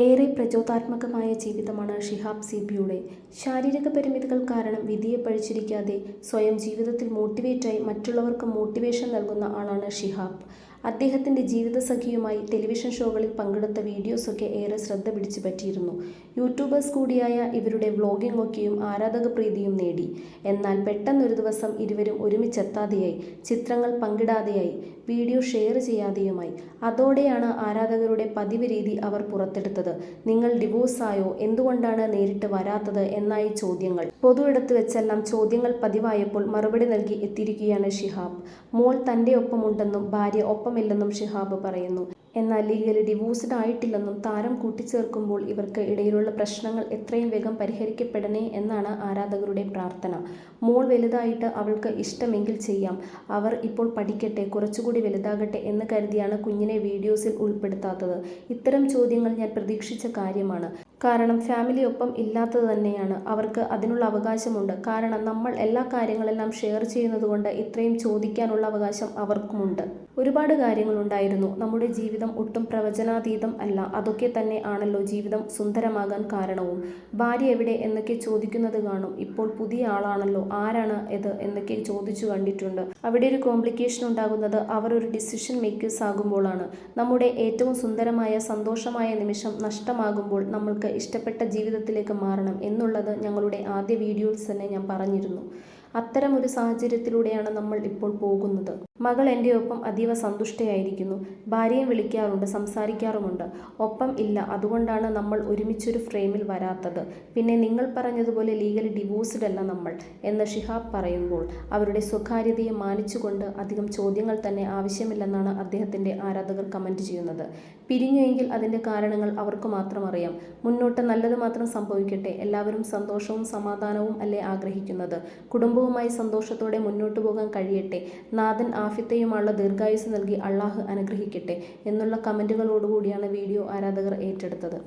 ഏറെ പ്രചോദനാത്മകമായ ജീവിതമാണ് ഷിഹാബ് സിബിയുടെ. ശാരീരിക പരിമിതികൾ കാരണം വിധിയെ പഴിച്ചിരിക്കാതെ സ്വയം ജീവിതത്തിൽ മോട്ടിവേറ്റായി മറ്റുള്ളവർക്ക് മോട്ടിവേഷൻ നൽകുന്ന ആളാണ് ഷിഹാബ്. അദ്ദേഹത്തിന്റെ ജീവിതസഖിയുമായി ടെലിവിഷൻ ഷോകളിൽ പങ്കെടുത്ത വീഡിയോസൊക്കെ ഏറെ ശ്രദ്ധ പിടിച്ചു പറ്റിയിരുന്നു യൂട്യൂബേഴ്സ് കൂടിയായ ഇവരുടെ വ്ളോഗിംഗ് ഒക്കെയും ആരാധക പ്രീതിയും നേടി. എന്നാൽ പെട്ടെന്നൊരു ദിവസം ഇരുവരും ഒരുമിച്ചെത്താതെയായി ചിത്രങ്ങൾ പങ്കിടാതെയായി വീഡിയോ ഷെയർ ചെയ്യാതെയുമായി. അതോടെയാണ് ആരാധകരുടെ പതിവ് രീതി അവർ പുറത്തെടുത്തത്. നിങ്ങൾ ഡിവോഴ്സായോ എന്തുകൊണ്ടാണ് നേരിട്ട് വരാത്തത്? എന്നായി ചോദ്യങ്ങൾ. പൊതു എടുത്തു വെച്ചെല്ലാം ചോദ്യങ്ങൾ പതിവായപ്പോൾ മറുപടി നൽകി എത്തിയിരിക്കുകയാണ് ഷിഹാബ്. മോൾ തന്റെ ഒപ്പമുണ്ടെന്നും ഭാര്യ ഒപ്പമില്ലെന്നും ഷിഹാബ് പറയുന്നു. എന്നാൽ ലീഗലി ഡിവോഴ്സ്ഡ് ആയിട്ടില്ലെന്നും താരം കൂട്ടിച്ചേർക്കുമ്പോൾ ഇവർക്ക് ഇടയിലുള്ള പ്രശ്നങ്ങൾ എത്രയും വേഗം പരിഹരിക്കപ്പെടണേ എന്നാണ് ആരാധകരുടെ പ്രാർത്ഥന. മോൾ വലുതായിട്ട് അവൾക്ക് ഇഷ്ടമെങ്കിൽ ചെയ്യാം. അവർ ഇപ്പോൾ പഠിക്കട്ടെ കുറച്ചുകൂടി വലുതാകട്ടെ എന്ന് കരുതിയാണ് കുഞ്ഞിനെ വീഡിയോസിൽ ഉൾപ്പെടുത്താത്തത്. ഇത്തരം ചോദ്യങ്ങൾ ഞാൻ പ്രതീക്ഷിച്ച കാര്യമാണ്. കാരണം ഫാമിലി ഒപ്പം ഇല്ലാത്തത് തന്നെയാണ്. അവർക്ക് അതിനുള്ള അവകാശമുണ്ട്. കാരണം നമ്മൾ എല്ലാ കാര്യങ്ങളെല്ലാം ഷെയർ ചെയ്യുന്നത് കൊണ്ട് ഇത്രയും ചോദിക്കാനുള്ള അവകാശം അവർക്കുമുണ്ട്. ഒരുപാട് കാര്യങ്ങളുണ്ടായിരുന്നു നമ്മുടെ ജീവിതം ഒട്ടും പ്രവചനാതീതം അല്ല. അതൊക്കെ തന്നെ ആണല്ലോ ജീവിതം സുന്ദരമാകാൻ കാരണവും. ഭാര്യ എവിടെ എന്നൊക്കെ ചോദിക്കുന്നത് കാണും. ഇപ്പോൾ പുതിയ ആളാണല്ലോ. ആരാണ് ഇത് എന്നൊക്കെ ചോദിച്ചു കണ്ടിട്ടുണ്ട്. അവിടെ ഒരു കോംപ്ലിക്കേഷൻ ഉണ്ടാകുന്നത് അവർ ഒരു ഡിസിഷൻ മേക്കേഴ്സ് ആകുമ്പോഴാണ്. നമ്മുടെ ഏറ്റവും സുന്ദരമായ സന്തോഷമായ നിമിഷം നഷ്ടമാകുമ്പോൾ നമ്മൾക്ക് ഇഷ്ടപ്പെട്ട ജീവിതത്തിലേക്ക് മാറണം എന്നുള്ളത് ഞങ്ങളുടെ ആദ്യ വീഡിയോസ് തന്നെ ഞാൻ പറഞ്ഞിരുന്നു. അത്തരം ഒരു സാഹചര്യത്തിലൂടെയാണ് നമ്മൾ ഇപ്പോൾ പോകുന്നത്. മകൾ എന്റെ ഒപ്പം അതീവ സന്തുഷ്ടയായിരിക്കുന്നു. ഭാര്യയെ വിളിക്കാറുണ്ട് സംസാരിക്കാറുമുണ്ട്. ഒപ്പം ഇല്ല അതുകൊണ്ടാണ് നമ്മൾ ഒരുമിച്ചൊരു ഫ്രെയിമിൽ വരാത്തത്. പിന്നെ നിങ്ങൾ പറഞ്ഞതുപോലെ ലീഗലി ഡിവോഴ്സ്ഡ് അല്ല നമ്മൾ എന്ന് ഷിഹാബ് പറയുമ്പോൾ അവരുടെ സ്വകാര്യതയെ മാനിച്ചുകൊണ്ട് അധികം ചോദ്യങ്ങൾ തന്നെ ആവശ്യമില്ലെന്നാണ് അദ്ദേഹത്തിന്റെ ആരാധകർ കമന്റ് ചെയ്യുന്നത്. പിരിഞ്ഞുവെങ്കിൽ അതിന്റെ കാരണങ്ങൾ അവർക്ക് മാത്രം അറിയാം. മുന്നോട്ട് നല്ലത് മാത്രം സംഭവിക്കട്ടെ എല്ലാവരും സന്തോഷവും സമാധാനവും അല്ലേ ആഗ്രഹിക്കുന്നത്? കുടുംബവുമായി സന്തോഷത്തോടെ മുന്നോട്ടു പോകാൻ കഴിയട്ടെ. നാഥൻ ആഫിത്തയുമുള്ള ദീർഘായുസ് നൽകി അള്ളാഹ് അനുഗ്രഹിക്കട്ടെ എന്നുള്ള കമന്റുകളോടുകൂടിയാണ് വീഡിയോ ആരാധകർ ഏറ്റെടുത്തത്.